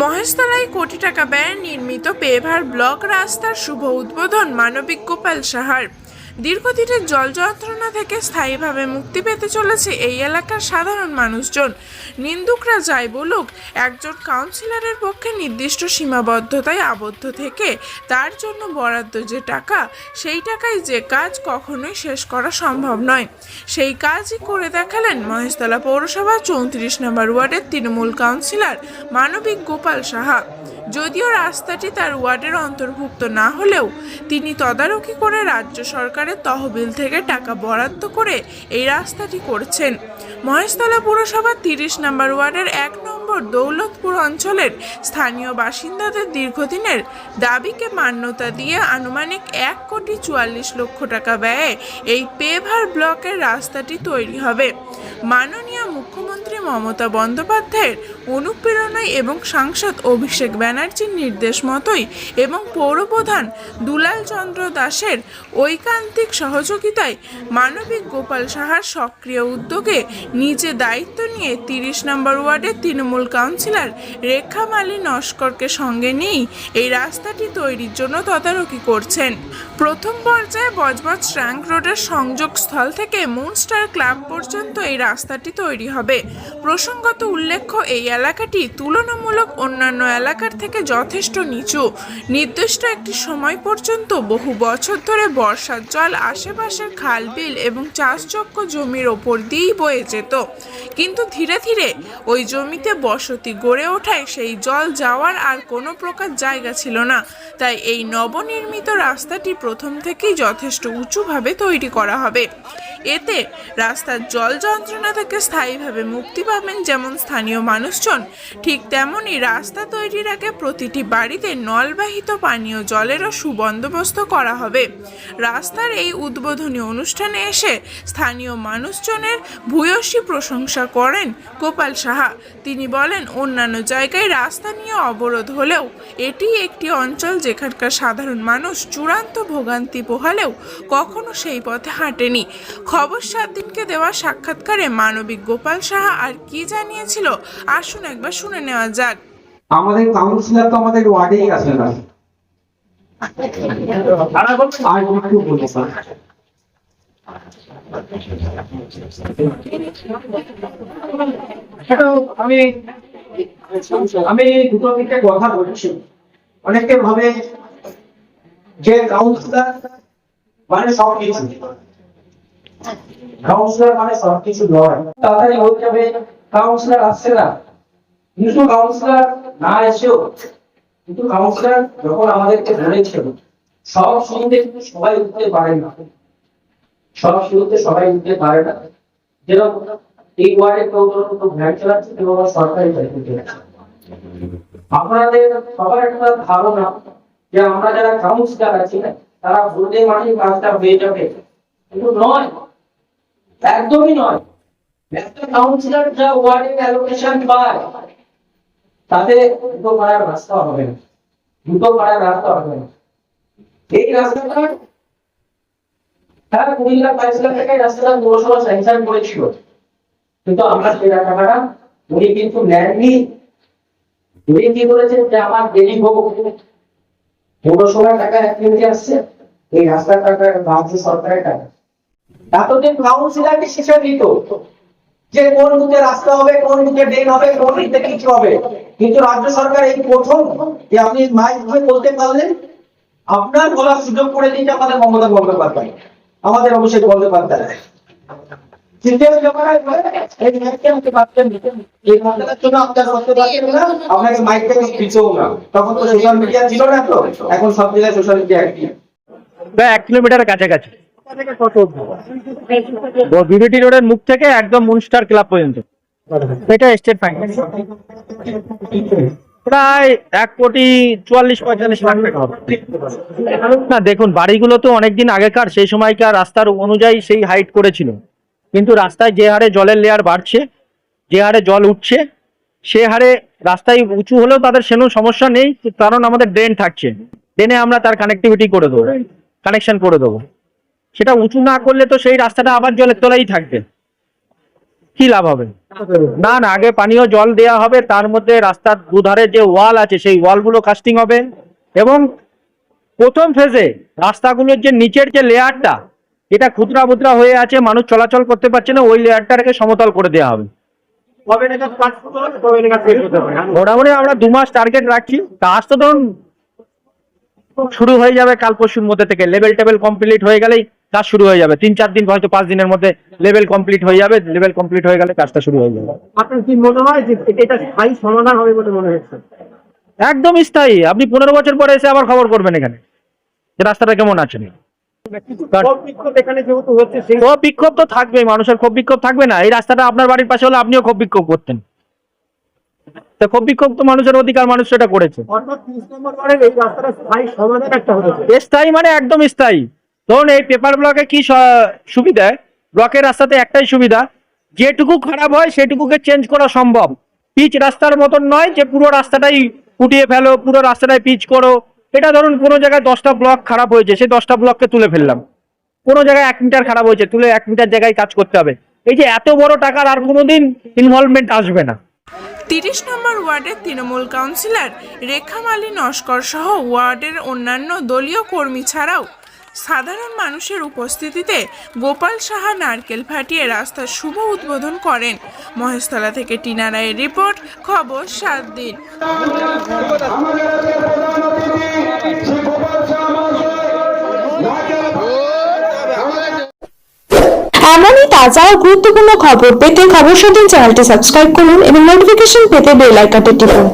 মহেশতলায় কোটি টাকা ব্যয়ে নির্মিত পেভার ব্লক রাস্তার শুভ উদ্বোধন মানবিক গোপাল সাহার। দীর্ঘদিনের জল যন্ত্রণা থেকে স্থায়ীভাবে মুক্তি পেতে চলেছে এই এলাকার সাধারণ মানুষজন। নিন্দুকরা যাই বলুক, একজন কাউন্সিলরের পক্ষে নির্দিষ্ট সীমাবদ্ধতায় আবদ্ধ থেকে তার জন্য বরাদ্দ যে টাকা, সেই টাকায় যে কাজ কখনোই শেষ করা সম্ভব নয়। সেই কাজই করে দেখালেন মহেশতলা পৌরসভা চৌত্রিশ নম্বর ওয়ার্ডের তৃণমূল কাউন্সিলর মানবিক গোপাল সাহা। যদিও রাস্তাটি তার ওয়ার্ডের অন্তর্ভুক্ত না হলেও তিনি তদারকি করে রাজ্য সরকারের তহবিল থেকে টাকা বরাদ্দ করে এই রাস্তাটি করছেন। মহেশতলা পুরসভার তিরিশ নম্বর ওয়ার্ডের এক নম্বর দৌলতপুর অঞ্চলের স্থানীয় বাসিন্দাদের দীর্ঘদিনের দাবিকে মান্যতা দিয়ে আনুমানিক এক কোটি চুয়াল্লিশ লক্ষ টাকা ব্যয়ে এই পেভার ব্লকের রাস্তাটি তৈরি হবে। মাননীয় মুখ্যমন্ত্রী মমতা বন্দ্যোপাধ্যায়ের অনুপ্রেরণায় এবং সাংসদ অভিষেক ব্যানার্জির নির্দেশ মতোই এবং পৌরপ্রধান দুলাল চন্দ্র দাসের ঐকান্তিক সহযোগিতায় মানবিক গোপাল সাহার সক্রিয় উদ্যোগে নিজে দায়িত্ব নিয়ে তিরিশ নম্বর ওয়ার্ডের তৃণমূল কাউন্সিলর রেখা মালি নস্করকে সঙ্গে নিয়েই এই রাস্তাটি তৈরির জন্য তদারকি করছেন। প্রথম পর্যায়ে বজবজ ট্র্যাঙ্ক রোডের সংযোগস্থল থেকে মুনস্টার ক্লাব পর্যন্ত এই রাস্তাটি তৈরি হবে। প্রসঙ্গত উল্লেখ্য, এই এলাকাটি তুলনামূলক অন্যান্য এলাকার থেকে যথেষ্ট নিচু। নির্দিষ্ট একটি সময় পর্যন্ত বহু বছর ধরে বর্ষার জল আশেপাশের খাল, বিল এবং চাষযোগ্য জমির ওপর দিয়েই বয়ে যেত। কিন্তু ধীরে ধীরে ওই জমিতে বসতি গড়ে ওঠায় সেই জল যাওয়ার আর কোনো প্রকার জায়গা ছিল না। তাই এই নবনির্মিত রাস্তাটি প্রথম থেকেই যথেষ্ট উঁচুভাবে তৈরি করা হবে। এতে রাস্তার জল যন্ত্রণা থেকে স্থায়ীভাবে মুক্তি পাবেন যেমন স্থানীয় মানুষজন। ঠিক তেমনই রাস্তা তৈরির আগে প্রতিটি বাড়িতে নলবাহিত পানীয় জলেরও সুবন্দোবস্ত করা হবে। রাস্তার এই উদ্বোধনী অনুষ্ঠানে এসে স্থানীয় মানুষজনের ভূয়সী প্রশংসা করেন গোপাল সাহা। তিনি বলেন, অন্যান্য জায়গায় রাস্তা নিয়ে অবরোধ হলেও এটি একটি অঞ্চল যেখানকার সাধারণ মানুষ চূড়ান্ত ভোগান্তি পোহালেও কখনো সেই পথে হাঁটেনি। খবর সাত দিনকে দেওয়া সাক্ষাৎকারে মানবিক গোপাল সাহা আর কি জানিয়েছিল আসুন একবার শুনে নেওয়া যাক। আমাদের কাউন্সিলর তো আমাদের ওয়ার্ডেই আছে না। আর একটু বলব আমি আমি দুটো দিকে কথা বলছি। অনেকে ভাবে যে কাউন্সিলর মানে সব কিছু কাউন্সিলর মানে সব কিছু নয়। তাড়াতাড়ি হয়ে যাবে। কাউন্সিলর আসছে না। কিন্তু কাউন্সিলর না এসেও, কিন্তু কাউন্সিলর যখন আমাদেরকে বলেছিল, সব শুনতে কিন্তু সবাই উঠতে পারে না। সব শুনতে সবাই উঠতে পারে না। যেরকম এই ওয়ার্ডে কেউ ধরুন কেউ ভ্যান চালাচ্ছে কেউ আবার সরকারি চাকরি আপনাদের সবার একটা ধারণা যে আমরা যারা কাউন্সিলর আছি, তারা বলতে মানে কাজটা হয়ে যাবে। কিন্তু নয়। একদমই নয়। একটা কাউন্সিলর যা ওয়ার্ডে অ্যালোকেশন পায়, তাতে দুটো পাড়ার রাস্তা হবে না। দুটো পাড়ার রাস্তা হবে না। এই রাস্তাটা হ্যাঁ বাইশ লাখ টাকায় রাস্তাটা পৌরসভা স্যাংশন করেছিল। কিন্তু আমরা সেই টাকাটা উনি কিন্তু নেননি। উনি কি বলেছেন যে আমার দেরি হোক পৌরসভার টাকা এক আসছে। এই রাস্তার টাকা রাজ্য সরকারের টাকা। এতদিন কাউন্সিলারকে শিক্ষা দিত যে কোন বুথে রাস্তা হবে, কোন বুথে ড্রেন হবে, কোন বুথে কিছু হবে। কিন্তু রাজ্য সরকার এই প্রথম যে আপনি মাইক ধরে বলতে পারলেন, আপনার বলার সুযোগ করে দিয়েছে আমাদের মমতা বন্দ্যোপাধ্যায়। আমাদের অভিষেক বন্দ্যোপাধ্যায়। আপনাকে এখন সব জায়গায় সোশ্যাল মিডিয়া এক কিলোমিটারের কাছাকাছি। রোডের মুখ থেকে একদম মুনস্টার ক্লাব পর্যন্ত। এটা স্টেট ফাইন্যান্স প্রায় এক কোটি চুয়াল্লিশ, পঁয়তাল্লিশ লাখ টাকা না, দেখুন, বাড়িগুলো তো অনেকদিন আগেকার, সেই সময়কার রাস্তার অনুযায়ী সেই হাইট করেছিল। কিন্তু রাস্তায় যে হারে জলের লেয়ার বাড়ছে, যে হারে জল উঠছে, সে হারে রাস্তায় উঁচু হলেও তাদের সেরকম সমস্যা নেই, কারণ আমাদের ড্রেন থাকছে। ড্রেনে আমরা তার কানেক্টিভিটি করে দেবো কানেকশন করে দেবো। সেটা উঁচু না করলে তো সেই রাস্তাটা আবার জলের তলায় থাকবে। কি লাভ হবে? না না আগে পানীয় জল দেওয়া হবে তার মধ্যে রাস্তার দুধারে যে ওয়াল আছে সেই ওয়ালগুলো কাস্টিং হবে এবং প্রথম ফেজে রাস্তাগুলোর যে নিচের যে লেয়ারটা এটা খুচরা বুতরা হয়ে আছে মানুষ চলাচল করতে পারছে না ওই লেয়ারটাকে সমতল করে দেওয়া হবে। মোটামুটি আমরা দু মাস টার্গেট রাখছি। কাজ তো ধরুন শুরু হয়ে যাবে কাল পরশুর মধ্যে থেকে লেভেল টেবেল কমপ্লিট হয়ে গেলেই কাজ শুরু হয়ে যাবে। তিন চার দিন হয়তো পাঁচ দিনের মধ্যে লেভেল কমপ্লিট হয়ে যাবে। লেভেল কমপ্লিট হয়ে গেলে কাজটা শুরু হয়ে যাবে। আপনার কি মনে হয় যে এটা স্থায়ী সমাধান হবে বলে মনে হচ্ছে? একদম স্থায়ী। আপনি পনেরো বছর পরে এসে আবার খবর করবেন এখানে যে রাস্তাটা কেমন আছে। ক্ষোভ বিক্ষোভ তো মানুষের ক্ষোভ বিক্ষোভ থাকবে না। এই রাস্তাটা আপনার বাড়ির পাশে হলে আপনিও ক্ষোভ বিক্ষোভ করতেন। তো ক্ষোভ বিক্ষোভ তো মানুষের অধিকার মানুষ সেটা করেছে। স্থায়ী মানে একদম স্থায়ী। ধরুন এই পেপার ব্লকে কি সুবিধা? ব্লকের রাস্তাতে একটাই সুবিধা, যেটুকু খারাপ হয় সেটুকুকে চেঞ্জ করা সম্ভব। পিচ রাস্তার মতন নয় যে পুরো রাস্তাটাই উঠিয়ে ফেলো, পুরো রাস্তাটাই পিচ করো। এটা ধরুন কোনো জায়গায় দশটা ব্লক খারাপ হয়েছে, সেই দশটা ব্লককে তুলে ফেললাম। কোনো জায়গায় এক মিটার খারাপ হয়েছে, তুলে এক মিটার জায়গায় কাজ করতে হবে। এই যে এত বড় টাকার আর কোনোদিন ইনভলভমেন্ট আসবে না। তিরিশ নম্বর ওয়ার্ডের তৃণমূল কাউন্সিলর রেখামালী নস্কর সহ ওয়ার্ডের অন্যান্য দলীয় কর্মী ছাড়াও সাধারণ মানুষের উপস্থিতিতে গোপাল সাহা নারকেল ফাটিয়ে রাস্তার শুভ উদ্বোধন করেন। মহেশতলা থেকে টিনা রায়ের রিপোর্ট, খবর সাত দিন। এমনই তাজা ও গুরুত্বপূর্ণ খবর পেতে খবর সাথে চ্যানেলটি সাবস্ক্রাইব করুন এবং নোটিফিকেশন পেতে বেল আইকনটি টিপুন।